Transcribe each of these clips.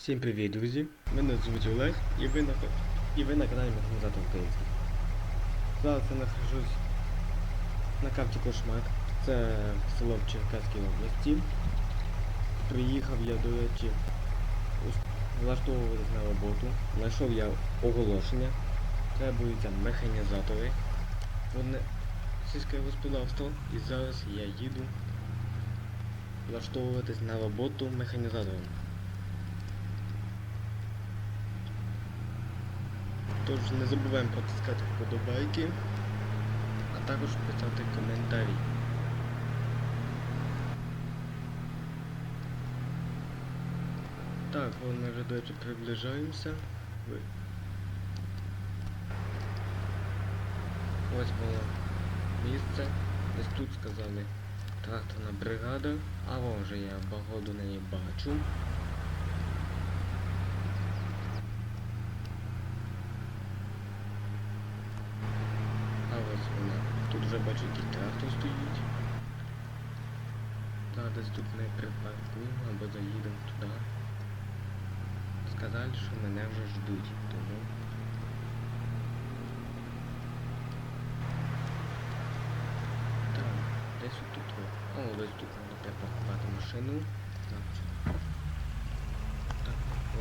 Всім привіт, друзі! Мене звуть Олег і ви на, і ви на каналі Механізатор Український. Зараз я нахожусь на карті Кошмак. Це село в Черкаській області. Приїхав я, до речі, влаштовуватись на роботу. Знайшов я оголошення. Требуються механізатори. Одне сільське господарство. І зараз я їду влаштовуватись на роботу механізатором. Тож не забуваємо потискати вподобайки, а також писати коментарі. Так, ми вже до приближаємося. Ось воно місце. Десь тут сказали тракторна бригада, а вон же я погоду неї бачу. А ось вона. Тут вже бачу трактор стоїть. Зараз десь тут ми припаркуємо або заїдемо туди. Сказали, що мене вже ждуть, тому. Так, десь тут. О, десь тут можна припаркувати машину. Так,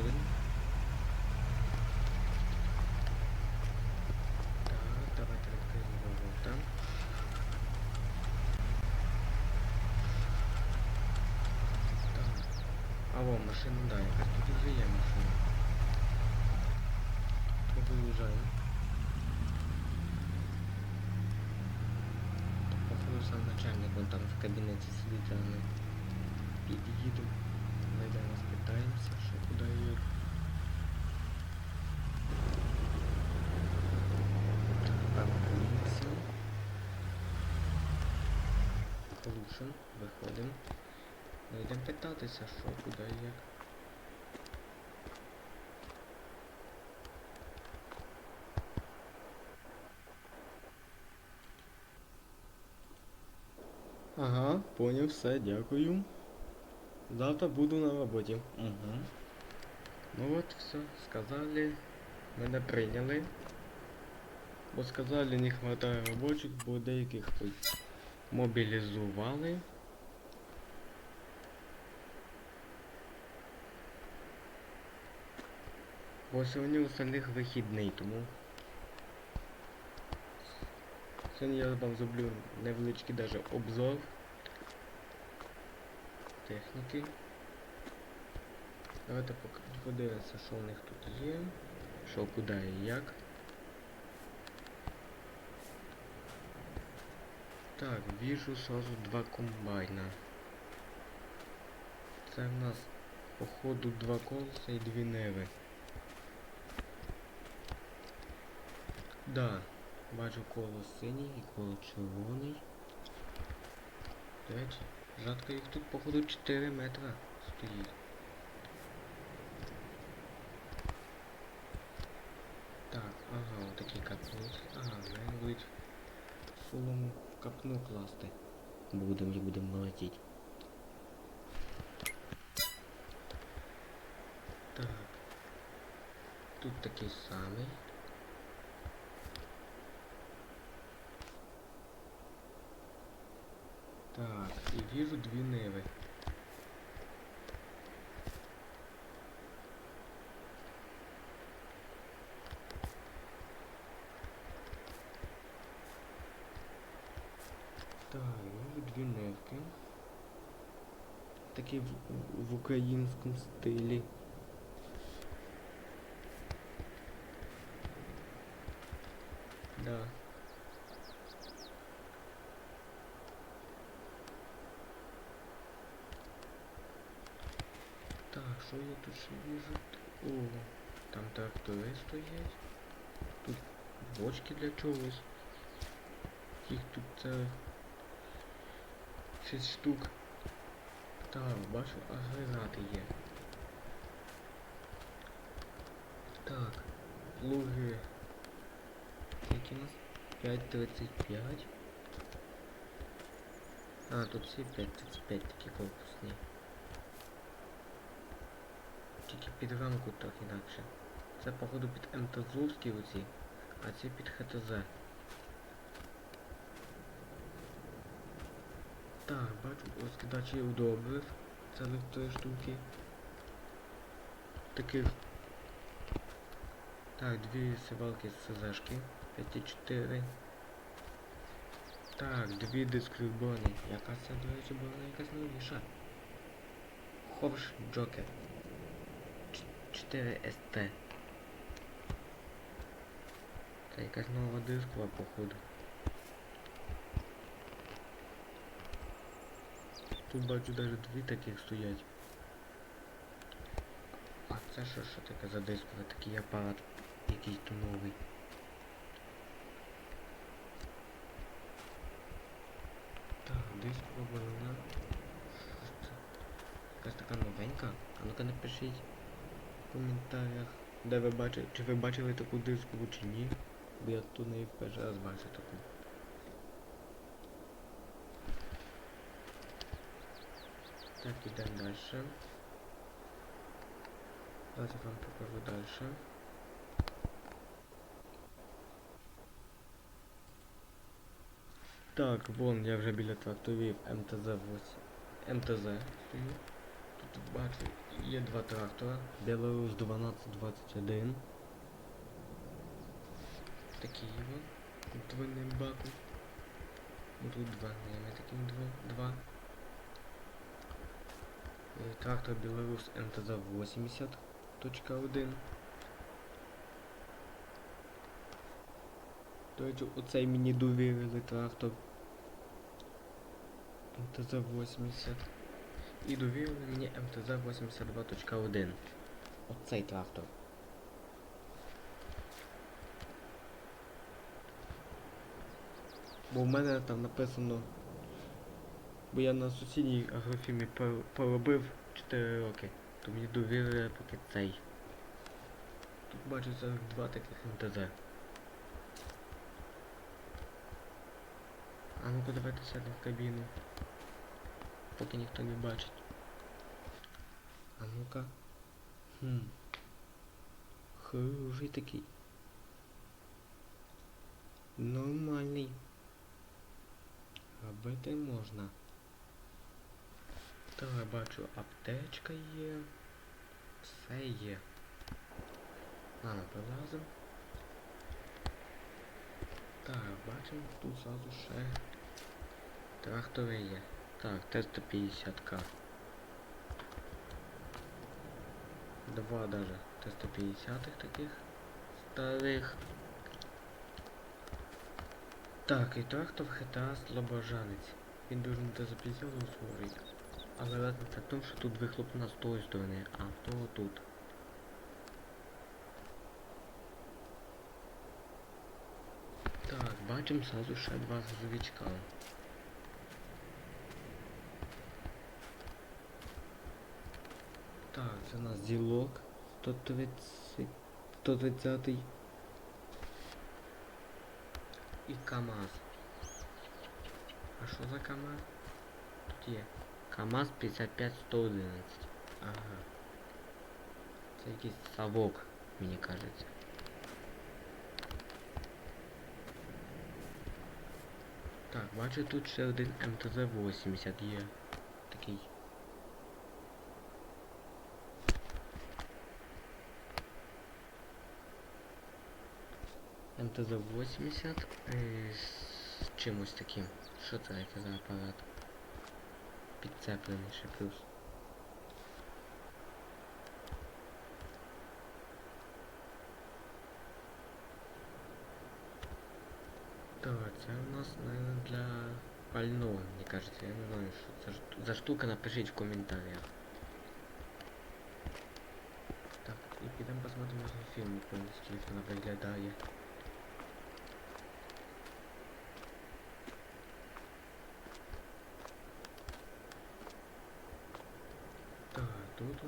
один. Так, давайте відкриємо ворота. Так. А во, машина, да, якась тут вже є машина. Ми виїжджаємо. Походу сам начальник, вон там в кабінеті сидить, а ми під'їдемо. Зайдемо, спитаємося, що куди і як. Паркуємося. Ну, йдемо питатися, що, куди як. Ага, поняв, все, дякую. Завтра буду на роботі. Угу. Ну от все, сказали, мене прийняли. Бо сказали, не хватає робочих, бо деяких мобілізували. Бо сьогодні у остальних вихідний, тому сьогодні я вам зроблю невеличкий даже обзор техніки. Давайте подивимося, що у них тут є, що куди і як. Так, вижу сразу два комбайна. Це в нас походу два колеса і дві неви. Да, бачу коло синій і коло червоний. До речі, їх тут походу 4 метра стоїть. Так, ага, отакий капнуть. Ага, ми будуть солому в капну класти. Будем і будемо молотіть. Так. Тут такий самий. Вижу дві ниви. Так, вижу дві нивки. Такі в, в українському стилі. Да. Так, що я тут ще вижу? О, там трактори стоять. Тут бочки для чогось. Їх тут це 6 штук. Так, бачу, агрегати є. Так, плуги. Які у нас? 5.35. А, тут всі 5.35 такі корпусні. Тільки під рамку так інакше. Це походу під МТЗовські оці, а це під ХТЗ. Так, бачу розкидачі удобрив. Цілих три штуки. Таких. Так, дві сівалки з СЗшки. 5,4. Так, дві дискрибони. Яка це, до речі, була якась новіша. Хорш Джокер. 4 СТ. Це якась нова дискова, походу. Тут бачу навіть дві таких стоять. А це що, що таке за дискове? Такий апарат якийсь то новий. Так, дискова це? Якась така новенька. А ну-ка напишіть в коментарях, де ви бачили, чи ви бачили таку дискову чи ні. Бо я тут неї перший раз бачу таку. Так, ідемо далі. Зараз я вам покажу далі. Так, вон я вже біля тракторів МТЗ 8. МТЗ стою. Тут бачу, є два трактора. Білорус 1221. Такі його. Двойним баком. Ну, Тут два, не таким два. два. Е, Трактор Білорус МТЗ 80.1. До речі, оцей мені довірили трактор. МТЗ 80. І довірили мені МТЗ 82.1. Оцей трактор. Бо в мене там написано. Бо я на сусідній агрофірмі пор- поробив 4 роки. То мені довірили поки цей. Тут бачу 42 таких МТЗ. А ну-ка давайте сядемо в кабіну. Поки ніхто не бачить. А ну-ка. Хм. Хороший такий. Нормальний. Робити можна. Так, я бачу, аптечка є. Все є. Ладно, прилазимо. Так, бачимо, тут зразу ще трактори є. Так, Т-150К. Два даже Т-150 таких старих. Так, і трактор ХТА Слобожанець. Він дуже не Т-150. Але разниця в тому, що тут вихлопна з тої сторони, а в того тут. Так, бачимо сразу ще два грузовичка. Так, це у нас ділок 130, 130 і КАМАЗ. А що за КАМАЗ? Тут є. КАМАЗ 55111. Ага. Це якийсь совок, мені кажеться. Так, бачу тут ще один МТЗ-80 є. Такий. МТЗ-80 е, з чимось таким. Що це яке за апарат? Підцеплений ще плюс. Так, це у нас, наверное, для пального, мне кажется. Я не знаю, що це ж- за штука, напишіть в коментарях. Так, і підемо посмотрим на фільм повністю, як вона виглядає.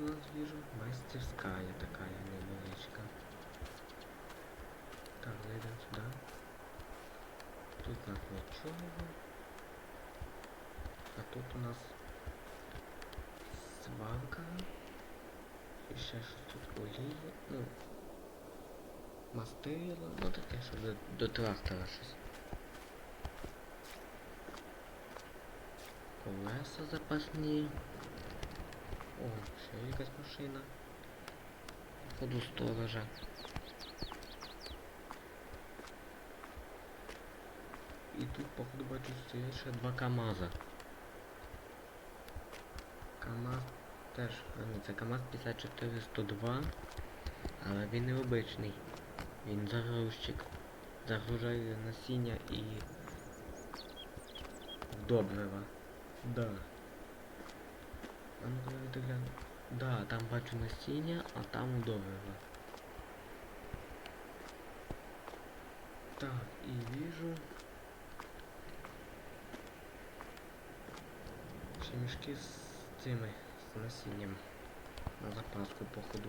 у нас вижу мастерская такая невеличка. Так, зайдем сюда. Тут у нас нічого. А тут у нас свалка. І ще щось тут олії, ну. Мастило, ну таке, щоб до, до трактора щось. Колеса запасні. О, ще якась машина. Ходу сторожа. І тут, походу, бачу, стоять ще два КАМАЗа. КАМАЗ теж, це КАМАЗ 5402, але він не обичний. Він загрузчик. Загружає насіння і добрива. Да. А ну давайте гляну. Да, там бачу насіння, а там добрива. Так, і вижу. Ще мішки з цими, з насінням. На запаску, походу.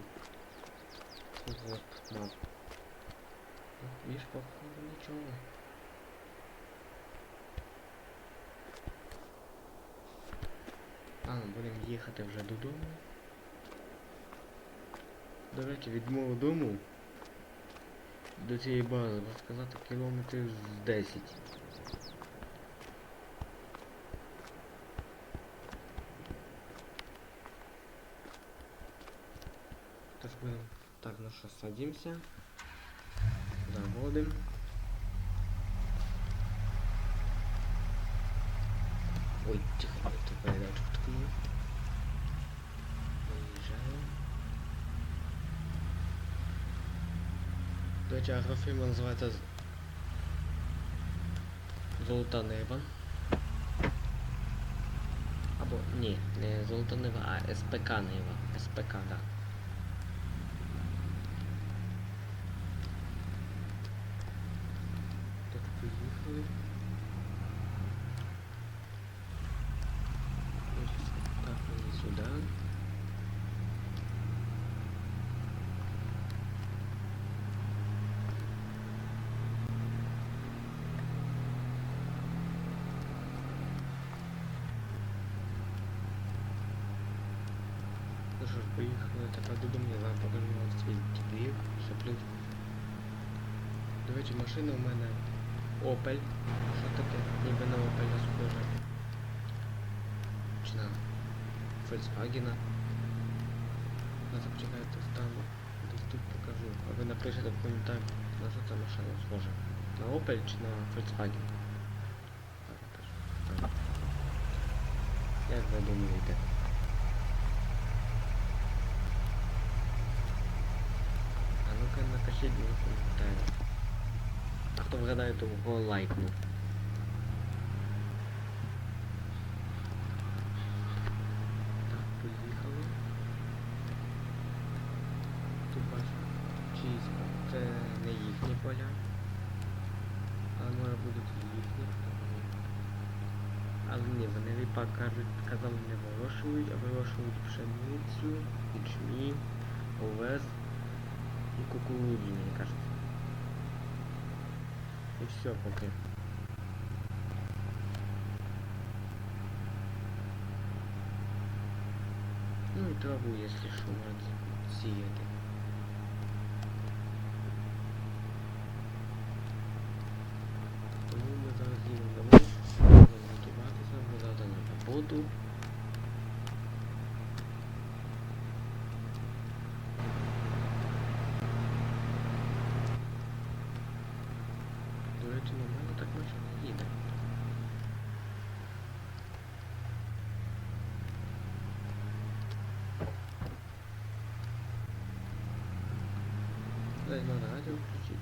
Вот, мав. Ну, Більш походу нічого. А, будемо їхати вже додому. До речі, від мого дому до цієї бази, можна сказати, кілометрів з 10. Тож будем так, ну що, садимся. Заводим. Ой, тихо, До речі, агрофірма називається Золота Нива. Або ні, не Золота небо, а СПК Нива. СПК, да. Так, поїхали. Ось Так, мені сюди. Ну поїхали тепер додому, я вам покажу свій двір, що плюс. До речі, машина у мене Opel. Що таке? Ніби на Opel схоже. Чи на Volkswagen. Ну, почекайте, стану. Десь тут покажу. А ви напишете в коментарях, на що ця машина схожа. На Opel чи на Volkswagen? Так, напишу. Як ви думаєте? А в коментарях. А хто вгадає, того лайкну. Так, поїхали. Тут бачу чисто. Це не їхні поля. Але може будуть їхні. Але ні, вони ріпак кажуть, казали не вирощують, а вирощують пшеницю, ячмінь, овес і кукурудзу, мені кажется. І все поки. Ну і траву, якщо що, можна сіяти. Тому ми зараз їдемо домой, будемо готуватися, бо завтра на роботу. До речі, на мене так наче не їде. Дай надо радио включить.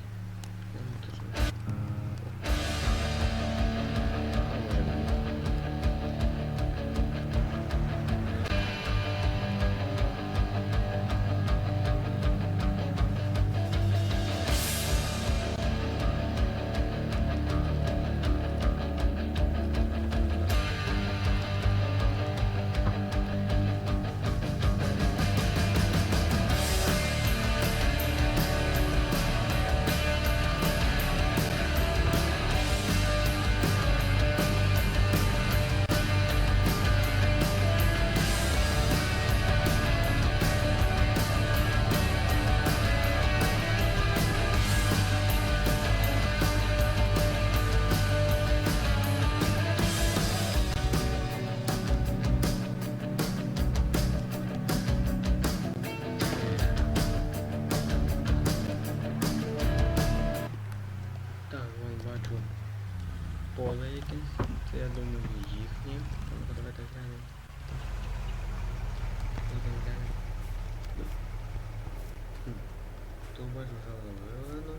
Бачу вже вивелено.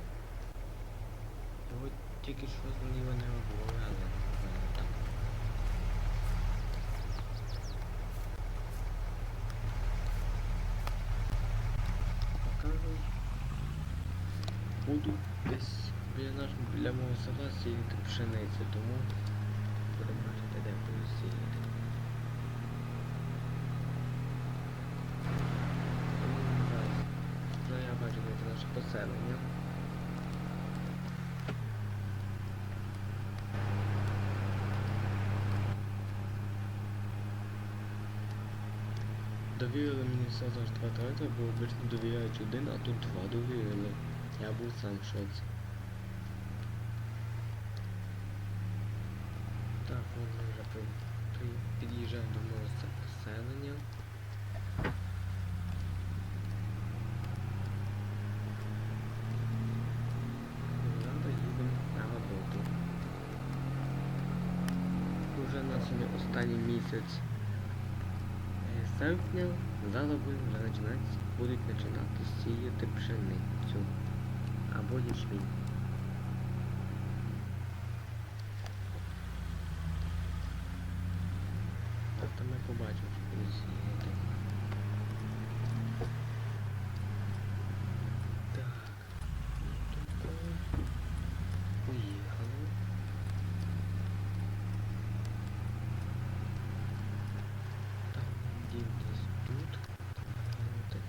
Його тільки що зліва не але так. Покажу. Буду десь біля наш, біля мого села сіяти пшеницю, тому будемо де буду сіяти. Тому зараз вже я бачу, де це наше поселення. Довірили мені все за ж два трактори, бо обично довіряють один, а тут два довірили. Я був сам в шоці. Так, ми вже під'їжджаємо до мого поселення. Зараз їдемо на роботу. Уже на сьогодні останній місяць е, серпня, залоби вже починати, будуть починати сіяти пшеницю або ячмінь. Тобто ми побачимо, що буде сіяти. Так. Тут поїхали. Там дім десь тут. Так.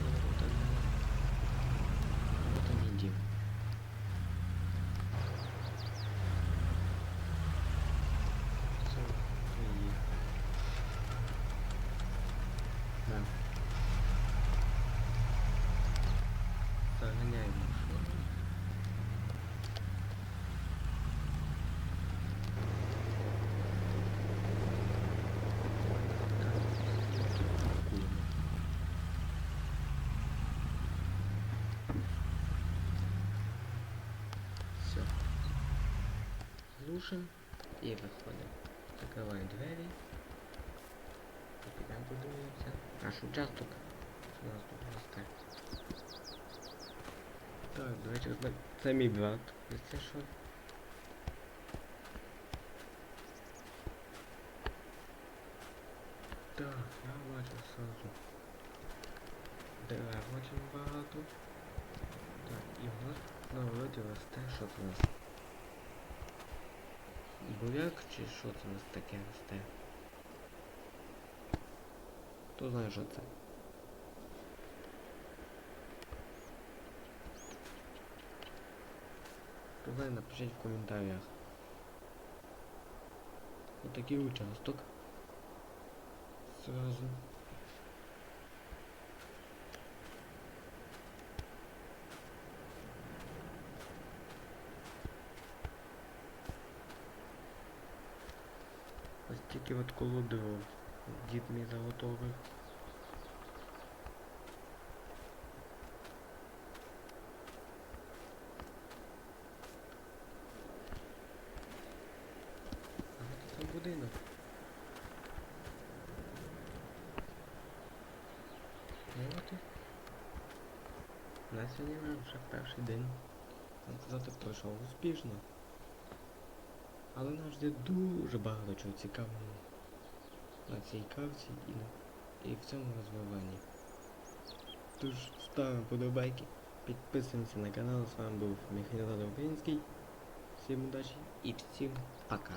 Вот он. Вот он и дім. Все, поїхали. Да. Заганяємо машину. Все. Глушим і виходимо. Закриваємо двері. Підемо подивимося. Наш участок. У нас тут росте. Так, до речі, це- мій брат. Ось це що? Так, я бачу сразу. Дерев очень багато. Так, і в нас на вроді росте, що у нас? Буряк чи що це у нас таке росте? Хто знає, що це? Хто знає, напишіть в коментарях. Отакий участок. Сразу. Коло дров. Дід мій заготовив. Це будинок. Ну. На сьогодні вже перший день. Сказати, пройшов успішно. Але нас жде дуже багато чого цікавого на цій карті і, і в цьому розвиванні. Тож ставимо подобайки, підписуємося на канал. З вами був Михайло Український. Всім удачі і всім пока.